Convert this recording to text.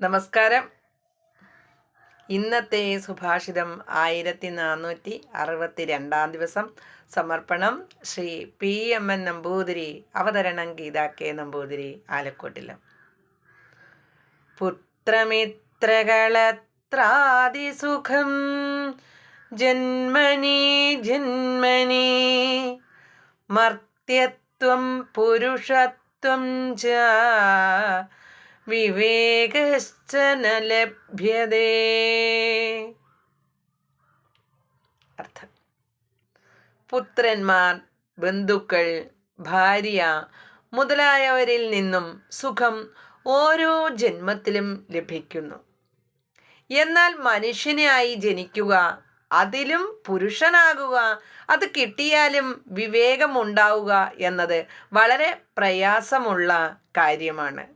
നമസ്കാരം. ഇന്നത്തെ സുഭാഷിതം ആയിരത്തി നാനൂറ്റി അറുപത്തി രണ്ടാം ദിവസം. സമർപ്പണം Shri P M N Namboothiri അവതരണം ഗീത കെ നമ്പൂതിരി ആലക്കോട്ടിലും. പുത്രമിത്രകളത്രാദിസുഖം ജന്മനി ജന്മനി മർത്യത്വം പുരുഷത്വം ച വിവേകശ്ച ലഭ്യതേ അർത്ഥം. പുത്രന്മാർ ബന്ധുക്കൾ ഭാര്യ മുതലായവരിൽ നിന്നും സുഖം ഓരോ ജന്മത്തിലും ലഭിക്കുന്നു. എന്നാൽ മനുഷ്യനായി ജനിക്കുക അതിലും പുരുഷനാകുക അത് കിട്ടിയാലും വിവേകമുണ്ടാവുക എന്നത് വളരെ പ്രയാസമുള്ള കാര്യമാണ്.